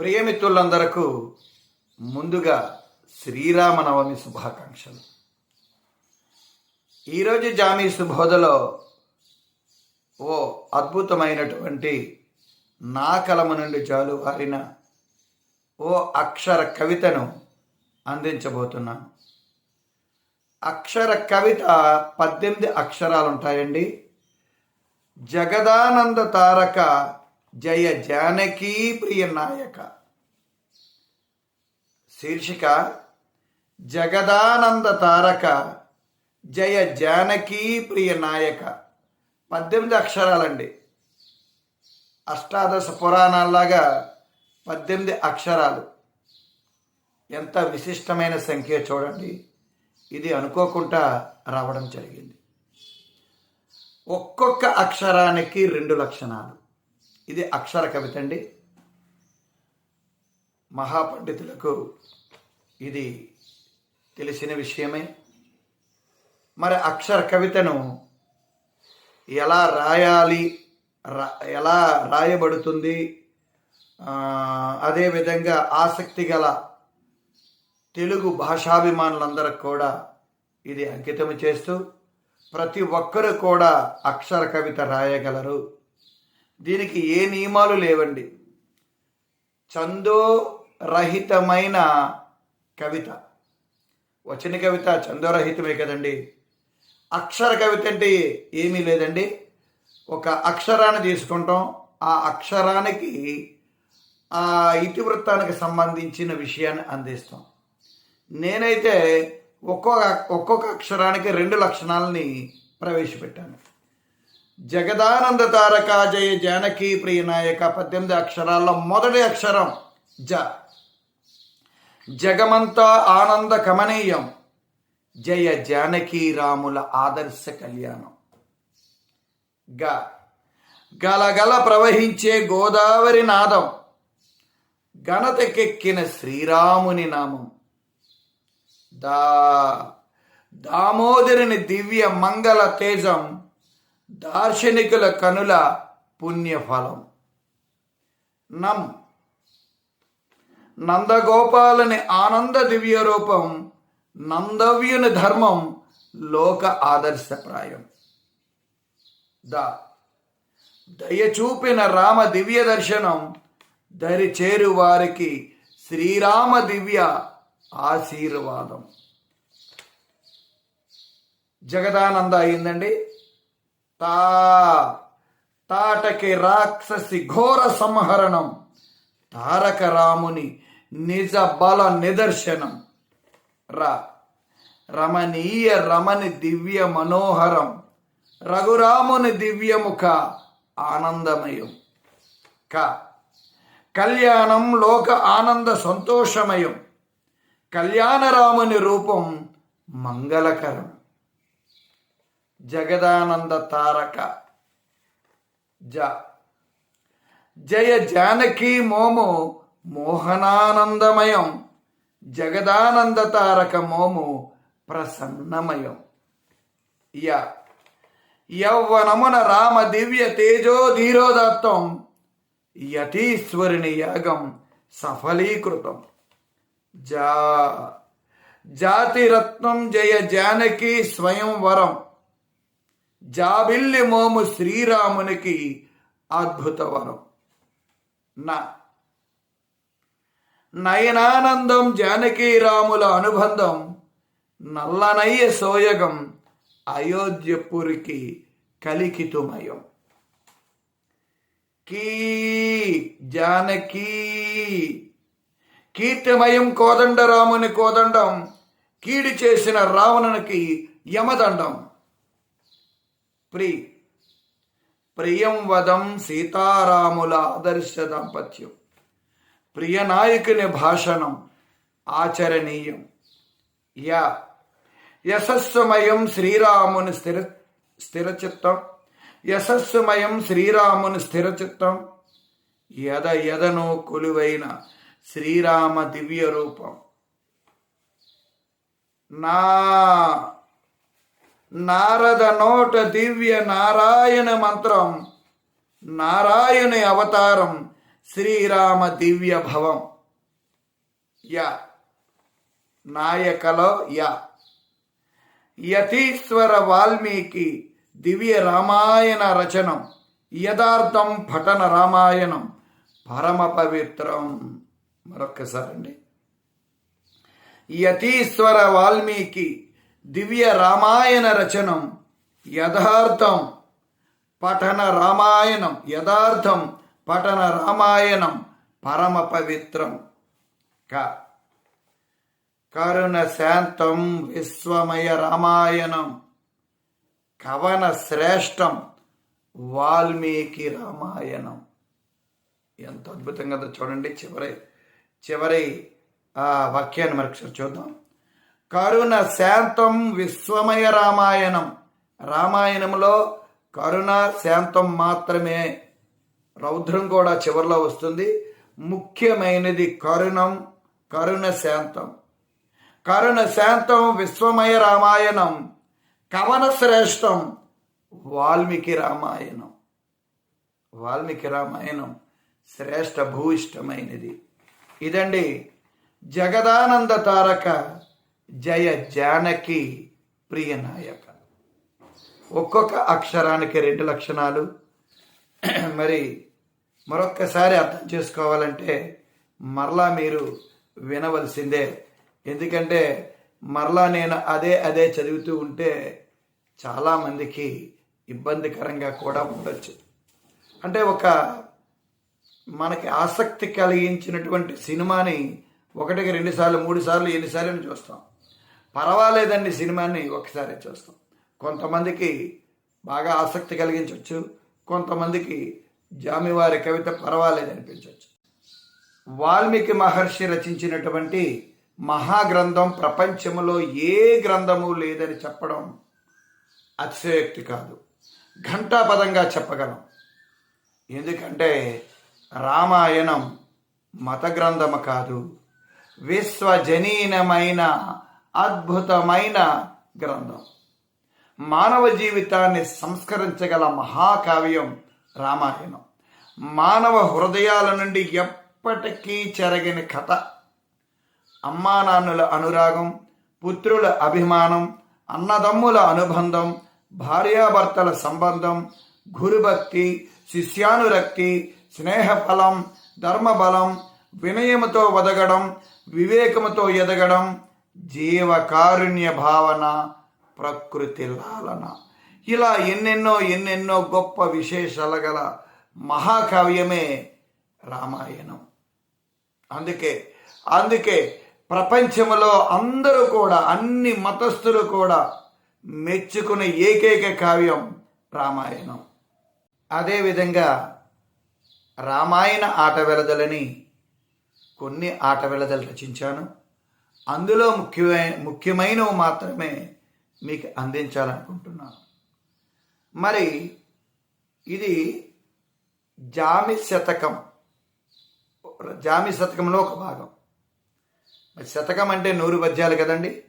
ప్రియమిత్రులందరకు ముందుగా శ్రీరామనవమి శుభాకాంక్షలు. ఈరోజు జామీ శుభోదలో ఓ అద్భుతమైనటువంటి నా కలము నుండి జాలువారిన ఓ అక్షర కవితను అందించబోతున్నాను. అక్షర కవిత పద్దెనిమిది అక్షరాలు ఉంటాయండి జగదానంద తారక జయ జానకీ ప్రియ నాయక. శీర్షిక జగదానంద తారక జయ జానకీ ప్రియ నాయక. పద్దెనిమిది అక్షరాలండి. అష్టాదశ పురాణాల్లాగా పద్దెనిమిది అక్షరాలు. ఎంత విశిష్టమైన సంఖ్య చూడండి. ఇది అనుకోకుండా రావడం జరిగింది. ఒక్కొక్క అక్షరానికి రెండు లక్షణాలు. ఇది అక్షర కవిత అండి. మహాపండితులకు ఇది తెలిసిన విషయమే. మరి అక్షర కవితను ఎలా రాయాలి రా- ఎలా రాయబడుతుంది అదేవిధంగా ఆసక్తి గల తెలుగు భాషాభిమానులందరికి కూడా ఇది అంకితం చేస్తూ ప్రతి ఒక్కరు కూడా అక్షర కవిత రాయగలరు. దీనికి ఏ నియమాలు లేవండి. చందోరహితమైన కవిత. వచన కవిత చందోరహితమే కదండి. అక్షర కవిత అంటే ఏమీ లేదండి. ఒక అక్షరాన్ని తీసుకుంటాం. ఆ అక్షరానికి ఆ ఇతివృత్తానికి సంబంధించిన విషయాన్ని అందిస్తాం. నేనైతే ఒక్కొక్క ఒక్కొక్క అక్షరానికి రెండు లక్షణాలని ప్రవేశపెట్టాను. జగదానంద తారక జయ జానకి ప్రియ నాయక పద్దెనిమిది అక్షరాల్లో మొదటి అక్షరం జ. జగమంతా ఆనంద కమనీయం జయ జానకి రాముల ఆదర్శ కళ్యాణం. గ. గలగల ప్రవహించే గోదావరి నాదం ఘనతకెక్కిన శ్రీరాముని నామం. దా. దామోదరుని దివ్య మంగళ తేజం దార్శనికుల కనుల పుణ్యఫలం. నం. నందగోపాలని ఆనంద దివ్య రూపం నందవ్యుని ధర్మం లోక ఆదర్శప్రాయం. ద. దయచూపిన రామ దివ్య దర్శనం దరి చేరు వారికి శ్రీరామ దివ్య ఆశీర్వాదం. జగదానంద అయిందండి. తా తాటకి రాక్షసి ఘోర సంహరణం తారక రాముని నిజ బల నిదర్శనం. రా రమణీయ రమణి దివ్య మనోహరం రఘురాముని దివ్యముఖ ఆనందమయం. క కళ్యాణం లోక ఆనంద సంతోషమయం కళ్యాణరాముని రూపం మంగళకరం. జగదానంద తారక జ. జయ జానకి మోము మోహనానందమయం. జగదానంద తారక మోము ప్రసన్నమయం. య. యౌవనమున రామ దివ్య తేజో ధీరోదత్తం. యతీశ్వరుని యాగం సఫలీకృతం. జా. జాతిరత్నం జయ జానకి స్వయం వరం జాబిల్లి మోము శ్రీరామునికి అద్భుత వరం నా. నయనానందం జానకి రాముల అనుబంధం నల్లనయ్య సోయగం అయోధ్యపురికి కలికితుమయం. కీ జానకీ కీర్తిమయం కోదండరాముని కోదండం కీడి చేసిన రావణునికి యమదండం. ప్రి ప్రియం వదం సీతారాముల ఆదర్శ దాంపత్యం. ప్రియనాయకుని భాషణం ఆచరణీయం. యా యశస్సుమయం శ్రీరాముని స్థిర స్థిరచిత్తం. యశస్సుమయం శ్రీరాముని స్థిరచిత్తం. యద యదను కొలువైన శ్రీరామ దివ్య రూపం నా నారద నోట దివ్య నారాయణ మంత్రం నారాయణ అవతారం శ్రీరామ దివ్య భవం. య. నాయకలో య. యతీశ్వర వాల్మీకి దివ్య రామాయణ రచనం యథార్థం పఠన రామాయణం పరమ పవిత్రం. మరొక్కసారండి. యతీశ్వర వాల్మీకి దివ్య రామాయణ రచనం యథార్థం. పఠన రామాయణం యథార్థం. పఠన రామాయణం పరమ పవిత్రం. క. కరుణ శాంతం విశ్వమయ రామాయణం. కవన శ్రేష్టం వాల్మీకి రామాయణం. ఎంత అద్భుతంగా చూడండి. చివరి చివరి ఆ వాక్యాన్ని మరొకసారి చూద్దాం. కరుణ శాంతం విశ్వమయ రామాయణం. రామాయణంలో కరుణ శాంతం మాత్రమే రౌద్రం కూడా చివరిలో వస్తుంది. ముఖ్యమైనది కరుణం కరుణ శాంతం. కరుణ శాంతం విశ్వమయ రామాయణం కవన శ్రేష్టం వాల్మీకి రామాయణం. వాల్మీకి రామాయణం శ్రేష్ట భూయిష్టమైనది ఇదండి జగదానంద తారక జయ జానకి ప్రియ నాయక. ఒక్కొక్క అక్షరానికి రెండు లక్షణాలు. మరి మరొక్కసారి అర్థం చేసుకోవాలంటే మరలా మీరు వినవలసిందే. ఎందుకంటే మరలా నేను అదే అదే చదువుతూ ఉంటే చాలామందికి ఇబ్బందికరంగా కూడా ఉండొచ్చు. అంటే ఒక మనకి ఆసక్తి కలిగించినటువంటి సినిమాని ఒకటికి రెండుసార్లు మూడు సార్లు ఎన్నిసార్లు చూస్తాం. పర్వాలేదండి సినిమాని ఒకసారి చూస్తాం. కొంతమందికి బాగా ఆసక్తి కలిగించవచ్చు కొంతమందికి జామివారి కవిత పర్వాలేదు అనిపించవచ్చు వాల్మీకి మహర్షి రచించినటువంటి మహాగ్రంథం ప్రపంచంలో ఏ గ్రంథము లేదని చెప్పడం అతిశయోక్తి కాదు. ఘంటాపదంగా చెప్పగలం. ఎందుకంటే రామాయణం మత గ్రంథము కాదు. విశ్వజనీనమైన అద్భుతమైన గ్రంథం. మానవ జీవితాన్ని సంస్కరించగల మహాకావ్యం రామాయణం. మానవ హృదయాల నుండి ఎప్పటికీ చెరగని కథ. అమ్మానాన్నుల అనురాగం పుత్రుల అభిమానం అన్నదమ్ముల అనుబంధం భార్యాభర్తల సంబంధం గురుభక్తి శిష్యానురక్తి స్నేహఫలం ధర్మబలం వినయముతో వదగడం వివేకముతో ఎదగడం జీవకారుణ్య భావన ప్రకృతి లాలన. ఇలా ఎన్నెన్నో ఎన్నెన్నో గొప్ప విశేషాలు గల మహాకావ్యమే రామాయణం. అందుకే అందుకే ప్రపంచంలో అందరూ కూడా అన్ని మతస్థులు కూడా మెచ్చుకునే ఏకైక కావ్యం రామాయణం. అదేవిధంగా రామాయణ ఆట వెలదలని కొన్ని ఆట వెలదలు రచించాను. అందులో ముఖ్యమైన ముఖ్యమైనవి మాత్రమే మీకు అందించాలనుకుంటున్నాను. మరి ఇది జామి శతకం జామి శతకంలో ఒక భాగం. మరి శతకం అంటే నూరు పద్యాలు కదండి?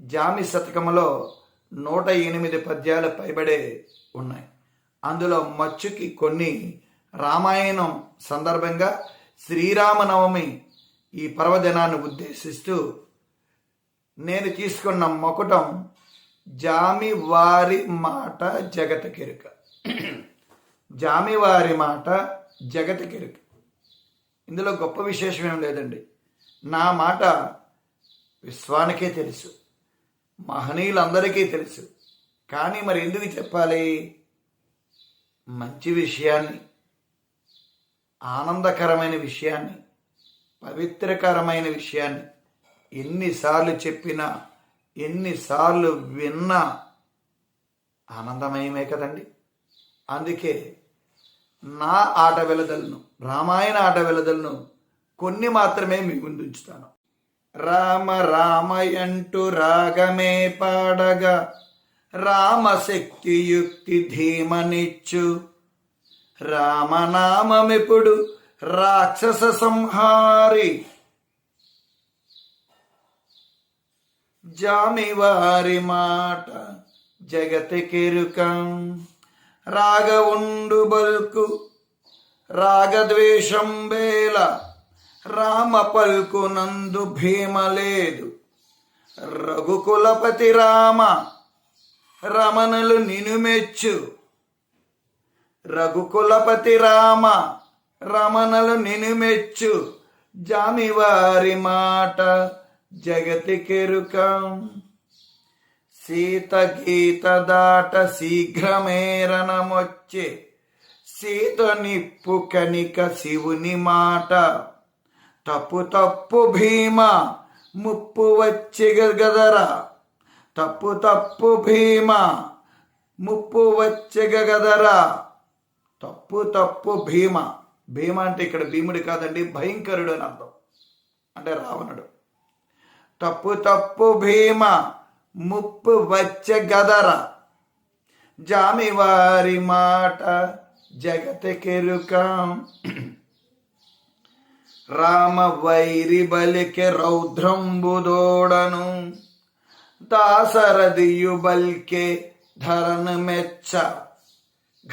జామి శతకంలో నూట ఎనిమిది పద్యాలు పైబడే ఉన్నాయి. అందులో మచ్చుకి కొన్ని రామాయణం సందర్భంగా శ్రీరామనవమి ఈ పర్వదినాన్ని ఉద్దేశిస్తూ నేను తీసుకున్న మొకటం జామివారి మాట జగత కెరుక. జామివారి మాట జగత కెరుక. ఇందులో గొప్ప విశేషం ఏం లేదండి. నా మాట విశ్వానికే తెలుసు. మహనీయులందరికీ తెలుసు. కానీ మరి ఎందుకు చెప్పాలి? మంచి విషయాన్ని. ఆనందకరమైన విషయాన్ని. పవిత్రకరమైన విషయాన్ని. ఎన్నిసార్లు చెప్పినా ఎన్నిసార్లు విన్నా ఆనందమయమే కదండి. అందుకే నా ఆట వెలదలను రామాయణ ఆట వెలదలను కొన్ని మాత్రమే మీ ముందుంచుతాను రామ రామయంటూ రాగమే పాడగా రామశక్తి యుక్తి ధీమనిచ్చు రామనామమిప్పుడు రాక్షస సంహారి జామివారి మాట జగతికిరుకం రాగ ఉండు బల్కు రాగద్వేషం వేల రామ పల్కునందు భీమ లేదు. రఘుకులపతి రామ రమణులు నిను మెచ్చు. రఘుకులపతి రామ రమణులు నిను మెచ్చు. జామివారి మాట జగతికెరుకం. సీత గీత దాట శీఘ్రమేరణమొచ్చే సీత నిప్పు కనిక శివుని మాట. తప్పు తప్పు భీమ ముప్పు వచ్చి గదరా తప్పు తప్పు భీమ ముప్పు వచ్చి గదరా తప్పు తప్పు భీమ. భీమ అంటే ఇక్కడ భీముడు కాదండి భయంకరుడు అని అర్థం. అంటే రావణుడు. తప్పు తప్పు భీమ ముప్పు వచ్చ గదర. జామివారి మాట జగతకెరుకం. రామ వైరి బలికె రౌద్రంబుదోడను దాసరదియు బల్కే ధరను మెచ్చ.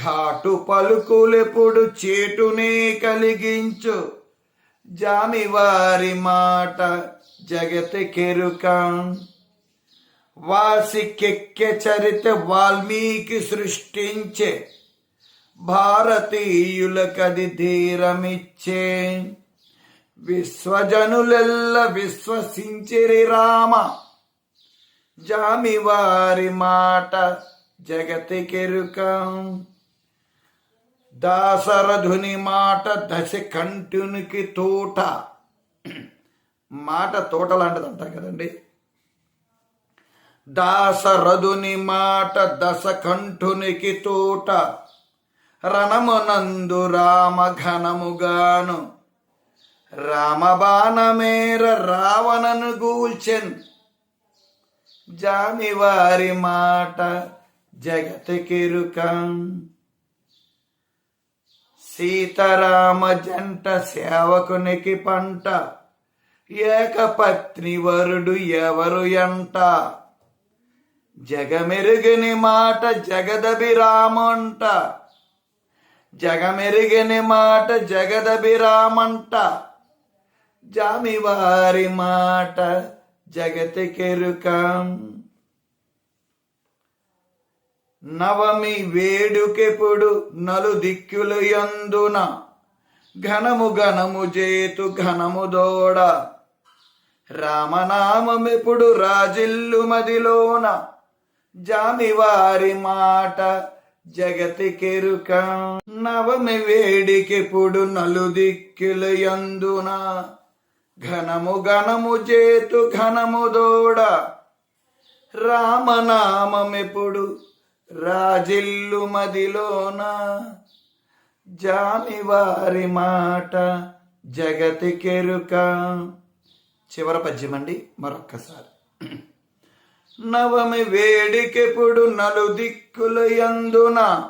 ఘాటు పలుకులెప్పుడు చేటునే కలిగించు. జామివారి మాట జగతికెరుకం వాసికెక్కె చరిత వాల్మీకి సృష్టించే. భారతీయులకది ధీరమిచ్చే. విశ్వజనులెల్ల విశ్వసించిరి రామ. జామివారి మాట జగతికెరుకం దాసరధుని మాట దశ కంటునికి తోట. మాట తోట లాంటిది అంటాం కదండి. దాసరథుని మాట దశ కంఠునికి తోట రణమునందు రామ ఘనముగాను రామబాణమేర రావణను గూల్చెన్ జామివారి మాట జగతికిరుకం. సీతారామ జంట సేవకునికి పంట ఏకపత్ని వరుడు ఎవరు ఎంట? జగమెరుగని మాట జగదభిరామంట. జగమెరుగని మాట జగదభిరామంట. జామివారి మాట జగతికెరుకం. నవమి వేడుకెప్పుడు నలు దిక్కులు యందున ఘనము ఘనము చేతు ఘనము దోడ. రామనామమెప్పుడు రాజిల్లు మదిలోన జామివారి మాట జగతికెరుక నవమి వేడికెప్పుడు నలుదిక్కులు యందున. ఘనము ఘనము చేతు ఘనము దోడ రామనామమిప్పుడు రాజిల్లు మదిలోన. జామివారి మాట జగతికెరుక చివర పద్యమండి మరొక్కసారి. నవమి వేడికెప్పుడు నలు దిక్కుల యందున?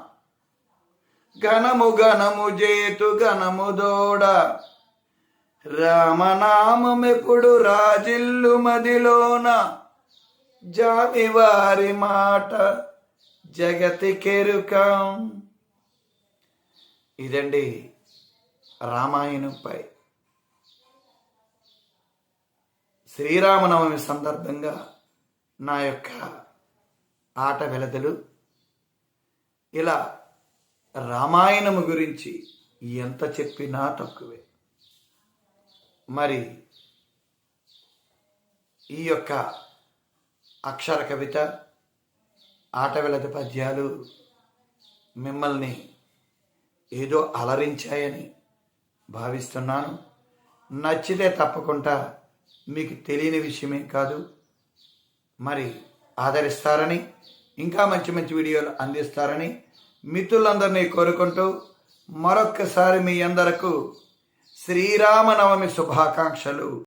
ఘనము ఘనము జేతు ఘనము దోడ. రామనామమెప్పుడు రాజిల్లు మదిలోన? జామివారి మాట జగతికెరుకం ఇదండి రామాయణంపై శ్రీరామనవమి సందర్భంగా నా యొక్క ఆట వెలదలు. ఇలా రామాయణము గురించి ఎంత చెప్పినా తక్కువే. మరి ఈ యొక్క అక్షర కవిత ఆట పద్యాలు మిమ్మల్ని ఏదో అలరించాయని భావిస్తున్నాను. నచ్చితే తప్పకుండా మీకు తెలియని విషయమే కాదు మరి ఆదరిస్తారని ఇంకా మంచి మంచి వీడియోలు అందిస్తారని మిత్రులందరినీ కోరుకుంటూ మరొక్కసారి మీ అందరకు శ్రీరామనవమి శుభాకాంక్షలు.